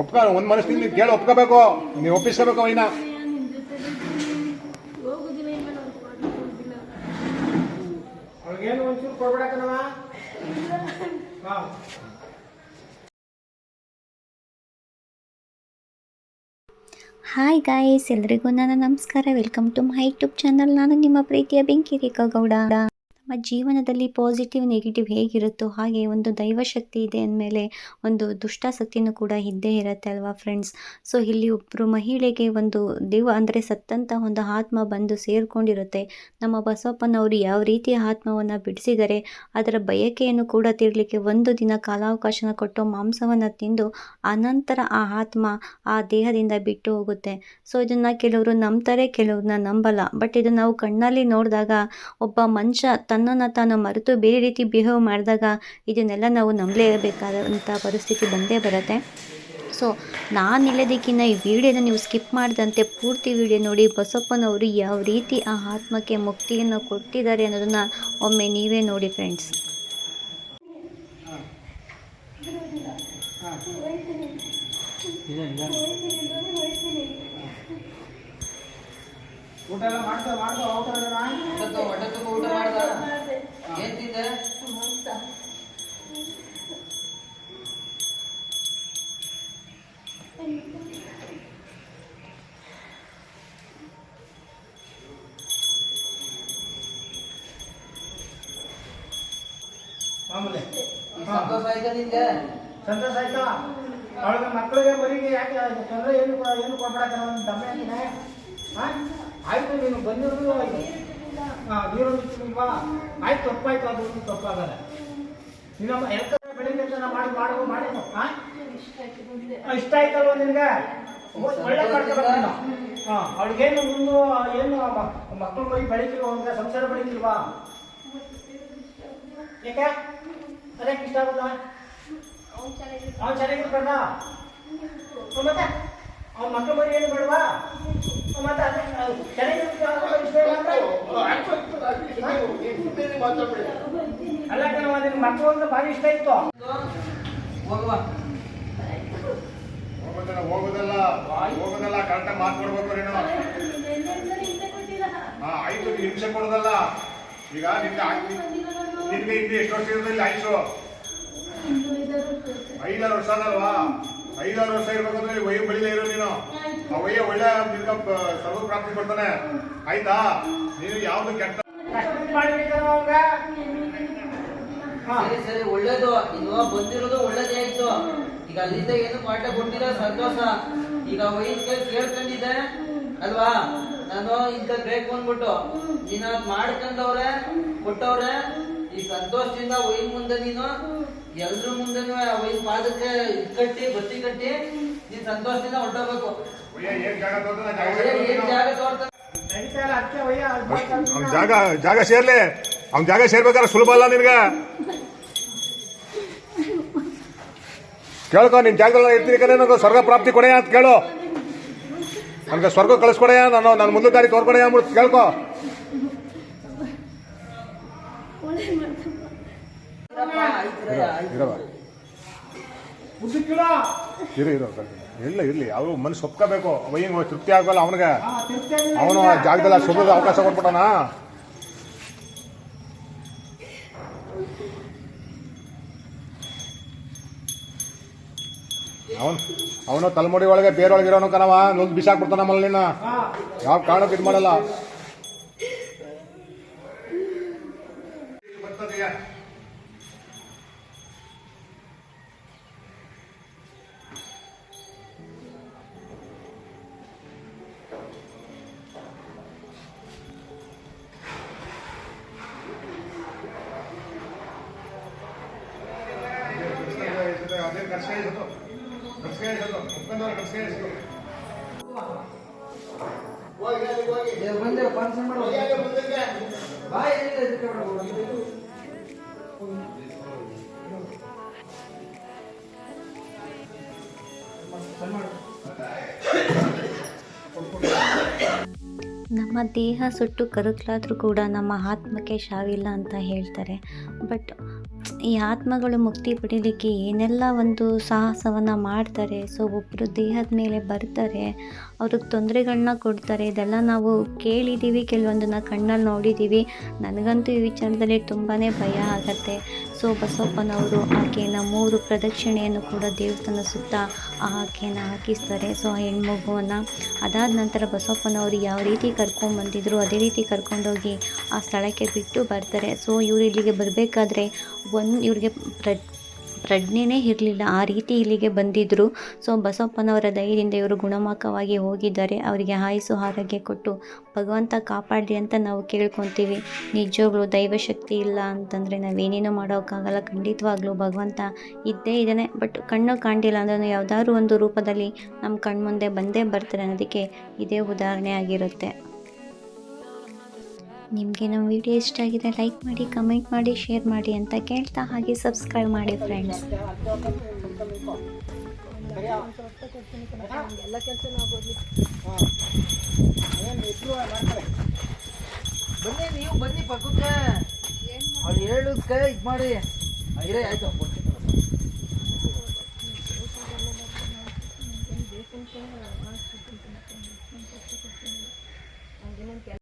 ಒಪ್ಕ ಒಂದ್ ನೀವು ಕೇಳಿ ಒಪ್ಕೋಬೇಕು. ನೀವು ಒಪ್ಪಿಸ್ಕೋಬೇಕು ಅವನ್ನ ಅವ್ರಿಗೇನು ಒಂಚೂರು ಹಾಯ್ ಗಾಯ್ಸ್ ಎಲ್ರಿಗೂ ನನ್ನ ನಮಸ್ಕಾರ. Welcome to my YouTube channel. ನಾನು ನಿಮ್ಮ ಪ್ರೀತಿಯ ಬೆಂಕಿ ರೇಖಾ ಗೌಡ. ನಮ್ಮ ಜೀವನದಲ್ಲಿ ಪಾಸಿಟಿವ್ ನೆಗೆಟಿವ್ ಹೇಗಿರುತ್ತೋ ಹಾಗೆ ಒಂದು ದೈವಶಕ್ತಿ ಇದೆ ಅಂದಮೇಲೆ ಒಂದು ದುಷ್ಟಾಸಕ್ತಿನೂ ಕೂಡ ಇದ್ದೇ ಇರುತ್ತೆ ಅಲ್ವಾ ಫ್ರೆಂಡ್ಸ್ ಸೊ ಇಲ್ಲಿ ಒಬ್ಬರು ಮಹಿಳೆಗೆ ಒಂದು ದೇವ ಅಂದರೆ ಸತ್ತಂತ ಒಂದು ಆತ್ಮ ಬಂದು ಸೇರಿಕೊಂಡಿರುತ್ತೆ. ನಮ್ಮ ಬಸವಪ್ಪನವರು ಯಾವ ರೀತಿ ಆತ್ಮವನ್ನು ಬಿಡಿಸಿದರೆ ಅದರ ಬಯಕೆಯನ್ನು ಕೂಡ ತೀರಲಿಕ್ಕೆ ಒಂದು ದಿನ ಕಾಲಾವಕಾಶನ ಕೊಟ್ಟು ಮಾಂಸವನ್ನು ತಿಂದು ಅನಂತರ ಆ ಆತ್ಮ ಆ ದೇಹದಿಂದ ಬಿಟ್ಟು ಹೋಗುತ್ತೆ. ಸೊ ಇದನ್ನು ಕೆಲವರು ನಂಬ್ತಾರೆ, ಕೆಲವ್ರನ್ನ ನಂಬಲ್ಲ. ಬಟ್ ಇದು ನಾವು ಕಣ್ಣಲ್ಲಿ ನೋಡಿದಾಗ ಒಬ್ಬ ಮನುಷ್ಯ ತನ್ನನ್ನು ತಾನು ಮರೆತು ಬೇರೆ ರೀತಿ ಬಿಹೇವ್ ಮಾಡಿದಾಗ ಇದನ್ನೆಲ್ಲ ನಾವು ನಂಬಲೇಬೇಕಾದಂಥ ಪರಿಸ್ಥಿತಿ ಬಂದೇ ಬರುತ್ತೆ. ಸೊ ನಾನು ಇಲ್ಲದಕ್ಕಿಂತ ಈ ವಿಡಿಯೋನ ನೀವು ಸ್ಕಿಪ್ ಮಾಡಿದಂತೆ ಪೂರ್ತಿ ವಿಡಿಯೋ ನೋಡಿ ಬಸಪ್ಪನವರು ಯಾವ ರೀತಿ ಆ ಆತ್ಮಕ್ಕೆ ಮುಕ್ತಿಯನ್ನು ಕೊಟ್ಟಿದ್ದಾರೆ ಅನ್ನೋದನ್ನು ಒಮ್ಮೆ ನೀವೇ ನೋಡಿ ಫ್ರೆಂಡ್ಸ್. ಊಟ ಎಲ್ಲ ಮಾಡ್ತಾ ಮಾಡ್ತಾ ಹೋಗ್ತಾರಲ್ಲ ಹೊಟ್ಟೆ ಹೊಟ್ಟೆ ತುಂಬ ಊಟ ಮಾಡ್ದ ಏನ್ ತಿಂದೆ ಮಾಮೂಲಿ ಹಾ ಸಂತೋಷ ಆಯ್ತಾ ನಿಂಗೆ? ಸಂತೋಷ ಆಯ್ತಾ? ಅವಳಿಗೆ ಮಕ್ಕಳಿಗೆ ಮರಿಗೆ ಯಾಕೆ ತೊಂದರೆ ಏನು ಏನು ಕೊಡ್ಬೇಡ ಒಂದು ದಮ್ಮೆ ಅಂತೀನಿ? ಹಾಂ ಆಯ್ತು ನೀನು ಬಂದಿರೋದು ಆಯ್ತು. ಹಾಂ ನೀರು ಬಿಟ್ಟಿಲ್ವಾ ಆಯ್ತು ತಪ್ಪಾಯ್ತು ಅದು ತಪ್ಪಾಗಲ್ಲ ನೀನಮ್ಮ ಎಲ್ಲ ಬೆಳಿಗ್ಗೆ ಮಾಡಿ ಮಾಡುವ ಮಾಡಿ ಹಾಂ ಇಷ್ಟ ಆಯ್ತಲ್ವ ನಿನಗೆ? ಒಳ್ಳೆ ಮಾಡ್ಕೊಬೇಕು ಹಾಂ ಅವಳಿಗೇನು ಮುಂದೆ ಏನು ಮಕ್ಕಳು ಬಳಿ ಬೆಳಿತಿಲ್ವ ಅವ್ನಿಗೆ ಸಂಸಾರ ಬೆಳಿತಿಲ್ವಾ? ಯಾಕೆ ಅದಕ್ಕೆ ಇಷ್ಟ ಆಗುತ್ತಾ? ಅವ್ನು ಚೆನ್ನಾಗಿ ಅವ್ನು ಚೆನ್ನಾಗಿರ್ಬೇಡ ಮತ್ತೆ ಅವ್ನ ಮಕ್ಕಳು ಮರಿ ಏನು ಬೇಡವಾ? ಮತ್ತೆ ಅದೇ ಚೆನ್ನಾಗಿರ್ಬೇಕು ಇಷ್ಟ ಇಲ್ಲ ಅಂದ್ರೆ? ಅಲ್ಲ ಕಣವ್ವ, ನಿನ್ ಮಕ್ಕಳು ಅಂದ್ರೆ ಭಾರಿ ಇಷ್ಟ ಇತ್ತು. ಹೋಗುವ. ಹೋಗೋದಲ್ಲ ಹೋಗೋದಲ್ಲ. ಹೋಗೋದಲ್ಲ ಕರೆಕ್ಟಾಗಿ ಮಾತಾಡ್ಬೇಕು ಹಾ ಆಯ್ತು ಹಿಂಸೆ ಕೊಡೋದಲ್ಲ. ಈಗ ಆಯ್ತು ನಿನ್ಗೆ ಇಲ್ಲಿ ಎಷ್ಟು ವರ್ಷ ಇರೋದಿಲ್ಲ ಆಯ್ತು. ಒಂದು ಐದಾರು ವರ್ಷ ಅಲ್ಲವಾ ಐದಾರು ವರ್ಷ ಇರ್ಬೇಕಂದ್ರೆ ವಯ್ಯ ಬೆಳಿಲೇ ಇರೋ ನೀನು. ಆ ವಯ್ಯ ಒಳ್ಳೆ ನಿನ್ಗ ಸರ್ವ ಪ್ರಾಪ್ತಿ ಕೊಡ್ತಾನೆ. ಆಯ್ತಾ? ನೀನು ಯಾವ್ದು ಕೆಟ್ಟ ಸರಿ ಸರಿ ಒಳ್ಳೇದು. ಇನ್ನೋ ಬಂದಿರೋದು ಒಳ್ಳೇದೇ ಆಯ್ತು. ಈಗ ಅಲ್ಲಿಂದ ಏನು ಪಾಠ ಕೊಟ್ಟಿರೋ ಸಂತೋಷ. ಈಗ ವೈನ್ ಕೇಳಿ ಕೇಳ್ಕೊಂಡಿದ್ದೆ? ಅಲ್ವಾ? ನಾನು ಇಂಥ ಬೇಕು ಅಂದ್ಬಿಟ್ಟು. ನೀನು ಮಾಡ್ಕೊಂಡವ್ರೆ ಕೊಟ್ಟವ್ರೆ ಈ ಸಂತೋಷದಿಂದ ವೈನ್ ಮುಂದೆ ನೀನು ಎಲ್ರ ಮುಂದೆ ಆ ವೈನ್ ಪಾದಕ್ಕೆ ಇದ್ ಕಟ್ಟಿ ಬತ್ತಿ ಕಟ್ಟಿ ನೀನ್ ಸಂತೋಷದಿಂದ ಹೊಟ್ಟೋಗ್ಬೇಕು ಜಾಗ ತೋರ್ತಾನೆ ಜಾಗ ಜಾಗ ಸೇರ್ಲಿ. ಅವ್ನ್ ಜಾಗ ಸೇರ್ಬೇಕಾದ್ರೆ ಸುಲಭ ಅಲ್ಲ ನಿನ್ಗ. ಕೇಳ್ಕೊ ನಿನ್ ಜಾಗದಲ್ಲಿ ಇರ್ತೀನಿ ಕಡೆ ನನಗೆ ಸ್ವರ್ಗ ಪ್ರಾಪ್ತಿ ಕೊಡೆಯ ಅಂತ ಕೇಳು. ನನಗೆ ಸ್ವರ್ಗ ಕಳಿಸ್ಕೊಡೆಯ? ನಾನು ನನ್ನ ಮುಂದೆ ದಾರಿ ತೋರ್ಕೊಡೆಯ ಅಂದ್ಬಿಟ್ಟು ಕೇಳ್ಕೊ. ಇರು ಇರಲಿ ಇಲ್ಲ ಇರ್ಲಿ ಅವರು ಮನಸ್ಸು ಒಪ್ಕೋಬೇಕು. ಏನು ತೃಪ್ತಿ ಆಗೋಲ್ಲ ಅವನಿಗೆ? ಅವನು ಆ ಜಾಗದಲ್ಲಿ ಶುಭದ ಅವಕಾಶ ಕೊಟ್ಬಿಟ್ಟಣ ಅವನು ಅವನು ತಲೆಮುಡಿ ಒಳಗೆ ಬೇರೊಳಗೆ ಇರೋನು ಕಣವ ನುಗ್ಗಿ ಬಿಸಾಕ್ಬಿಡ್ತಾನ ಮಲ್ಲಿನ ಯಾವ ಕಾರಣಕ್ಕೆ ಇದು ಮಾಡಲ್ಲ ನಮ್ಮ ದೇಹ ಸುಟ್ಟು ಕರಕಲಾದರೂ ಕೂಡ ನಮ್ಮ ಆತ್ಮಕ್ಕೆ ಶಾವಿಲ್ಲ ಅಂತ ಹೇಳ್ತಾರೆ. ಬಟ್ ಈ ಆತ್ಮಗಳು ಮುಕ್ತಿ ಪಡೀಲಿಕ್ಕೆ ಏನೆಲ್ಲ ಒಂದು ಸಾಹಸವನ್ನು ಮಾಡ್ತಾರೆ, ಸೊ ಒಬ್ಬರು ದೇಹದ ಮೇಲೆ ಬರ್ತಾರೆ, ಅವ್ರಿಗೆ ತೊಂದರೆಗಳನ್ನ ಕೊಡ್ತಾರೆ, ಇದೆಲ್ಲ ನಾವು ಕೇಳಿದ್ದೀವಿ. ಕೆಲವೊಂದನ್ನು ಕಣ್ಣಲ್ಲಿ ನೋಡಿದ್ದೀವಿ. ನನಗಂತೂ ಈ ವಿಚಾರದಲ್ಲಿ ತುಂಬಾ ಭಯ ಆಗತ್ತೆ. ಸೊ ಬಸವಪ್ಪನವರು ಆಕೆಯನ್ನು ಮೂರು ಪ್ರದಕ್ಷಿಣೆಯನ್ನು ಕೂಡ ದೇವಸ್ಥಾನ ಸುತ್ತ ಆಕೆಯನ್ನು ಹಾಕಿಸ್ತಾರೆ. ಸೊ, ಆ ಹೆಣ್ಮಗುವನ್ನು ಅದಾದ ನಂತರ ಬಸವಪ್ಪನವರು ಯಾವ ರೀತಿ ಕರ್ಕೊಂಡ್ಬಂದಿದ್ರು ಅದೇ ರೀತಿ ಕರ್ಕೊಂಡೋಗಿ ಆ ಸ್ಥಳಕ್ಕೆ ಬಿಟ್ಟು ಬರ್ತಾರೆ. ಸೊ, ಇವರು ಇಲ್ಲಿಗೆ ಬರಬೇಕಾದ್ರೆ ಒಂದು, ಇವ್ರಿಗೆ ಪ್ರ ಪ್ರಜ್ಞೆನೇ ಇರಲಿಲ್ಲ. ಆ ರೀತಿ ಇಲ್ಲಿಗೆ ಬಂದಿದ್ದರು ಸೊ ಬಸಪ್ಪನವರ ದಯದಿಂದ ಇವರು ಗುಣಮುಖವಾಗಿ ಹೋಗಿದ್ದಾರೆ. ಅವರಿಗೆ ಹಾಯಿಸು ಆರೋಗ್ಯ ಕೊಟ್ಟು ಭಗವಂತ ಕಾಪಾಡಿ ಅಂತ ನಾವು ಕೇಳ್ಕೊತೀವಿ. ನಿಜವಾಗ್ಲೂ ದೈವಶಕ್ತಿ ಇಲ್ಲ ಅಂತಂದರೆ ನಾವೇನೇನೂ ಮಾಡೋಕ್ಕಾಗಲ್ಲ. ಖಂಡಿತವಾಗ್ಲೂ ಭಗವಂತ ಇದ್ದೇ ಇದ್ದಾನೆ. ಬಟ್ ಕಣ್ಣು ಕಾಣಿಲ್ಲ ಅಂದ್ರೆ ಯಾವುದಾದ್ರು ಒಂದು ರೂಪದಲ್ಲಿ ನಮ್ಮ ಕಣ್ಮುಂದೆ ಬಂದೇ ಬರ್ತಾರೆ ಅನ್ನೋದಕ್ಕೆ ಇದೇ ಉದಾಹರಣೆ ಆಗಿರುತ್ತೆ. ನಿಮಗೆ ನಮ್ಮ ವಿಡಿಯೋ ಇಷ್ಟ ಆಗಿದೆ ಲೈಕ್ ಮಾಡಿ ಕಮೆಂಟ್ ಮಾಡಿ ಶೇರ್ ಮಾಡಿ ಅಂತ ಕೇಳ್ತಾ ಹಾಗೆ ಸಬ್ಸ್ಕ್ರೈಬ್ ಮಾಡಿ ಫ್ರೆಂಡ್ಸ್ ಎಲ್ಲ ಕೆಲಸ ಬನ್ನಿ ನೀವು ಬನ್ನಿ ಪಕ್ಕಕ್ಕೆ ಅವ್ರು ಇದು ಮಾಡಿ ಆಯ್ತು ಕೊಡ್ತೀನಿ